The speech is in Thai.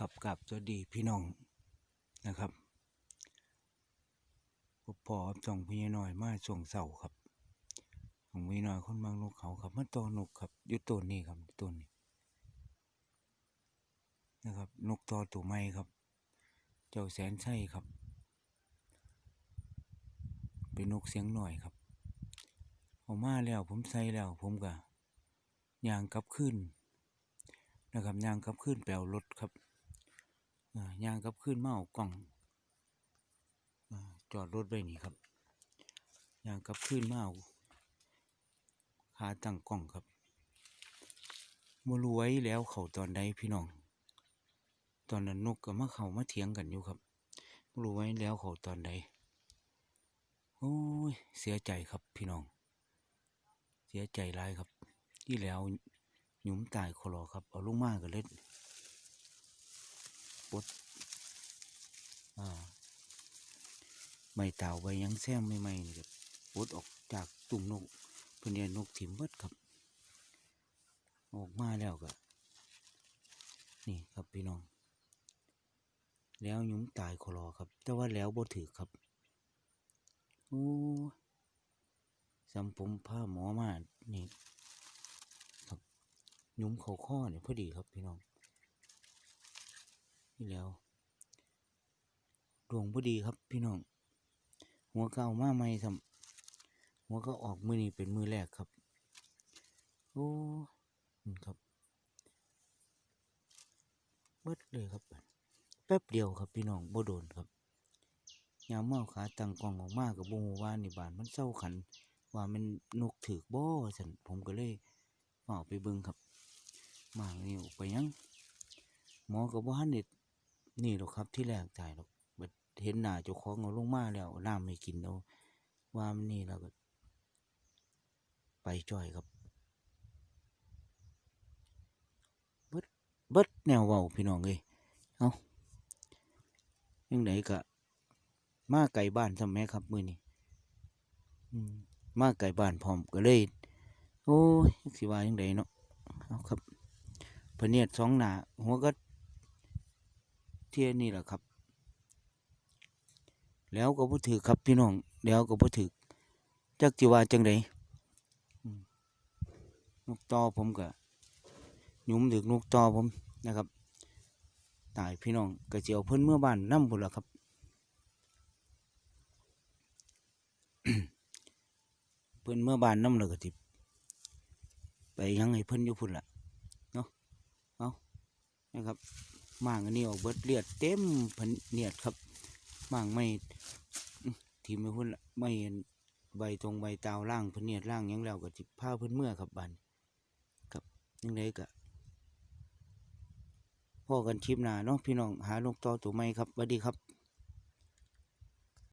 ครับกับสวัสดีพี่น้องนะครับพบพอส่องพี่น้อยมาส่งเสาครับของพี่น้อยคนบางนกเขาครับมาตัวนกครับอยุต้นนี้ครับต้นนี้นะครับ นกตอตัวไม้ครับ เจ้าแสนไส้ครับ เป็นนกเสียงหน่อยครับออกมาแล้วผมใส่แล้วผมก็ยางกลับขึ้นนะครับยางกลับขึ้นแปลวรถครับ ย่างกับขึ้นมาเอากล่องจอดรถไว้นี่ครับย่างกับขึ้นมาเอาขาตั้งกล่องครับมรู้ไว้แล้วเขาตอนใดพี่น้อง ตอนนั้นนกกับมาเขามาเถียงกันอยู่ครับบ่รู้ไว้แล้วเขาตอนใดโอ้ยเสียใจครับพี่น้อง เสียใจร้ายครับ ที่แล้วหยุมตายคอรอครับ เอาลงมากกันเล่น ดไม่เต่าใบยังแซมไม่ไม่นี่ครับปดออกจากตุ่มนกเพื่อนเรียนนกถิ่มเบิดครับ ออกมาแล้วก็นี่ครับพี่น้อง แล้วยุ้มตายคอรอครับ แต่ว่าแล้วบ่ถือครับโอ้สัมผมผ้าหมอมานี่ครับยุ้มเขาข้อเนี่ยพอดีครับพี่น้อง นี่แล้วดวงพอดีครับพี่น้อง หัวเก่ามาใหม่ทำหัวก็ออกมือนี้เป็นมือแรกครับ โอ้ครับเบิดเลยครับ แป๊บเดียวครับพี่น้องบ่โดนครับยามเมาขาตั้งกองออกมากกับบูว่านี่บานมันเศร้าขัน ว่ามันนกถือบ่สันผมก็เลยเอาไปเบิ่งครับ มางนี่ออกไปยังหมอก็บ่ทันได้ นี่หรอกครับที่แรกตายหรอกเห็นหน้าเจ้าของเอาลงมาแล้วเอาน้ำไม่กินเอาว่ามันนี่แล้วก็ ไปจ่อยครับเบิดเบิดแนวเว้าพี่น้องเอ้ยเอายังไงก็มาไก่บ้านซำแม่ครับมือนี้อืมาไก่บ้านพร้อมก็เลย โอ้ยสิว่ายังไงเนาะเอาครับพเนียดสองหน้าหัวก็ ที่ยนี่แหละครับ แล้วก็บ่ถือครับพี่น้อง แล้วก็บ่ถือจักจิว่าจังไดนกตอผมก็หยุมถึกนกตอผมนะครับ ตายพี่น้องก็สิเอาเพิ่นเมื่อบ้านน้ำพุ่นล่ะครับ เพิ่นเมื่อบ้านน้ำแล้วก็สิไปยังให้เพิ่นอยู่พุ่นล่ะเนาะเอานะครับ หมางอันนี้ออกเบิดเลือดเต็มพันเนียดครับหมางไม่ทีไม่พุ่นไม่ใบตรงใบตาวล่างพันเนียดล่างยังแล้วก็จิผ้าพื้นเมื่อครับบันครับยังไงก็พ่อกันชิมหนาเนาะพี่น้องหาลูกต่อตัวไหม่ครับสวัสดีครับ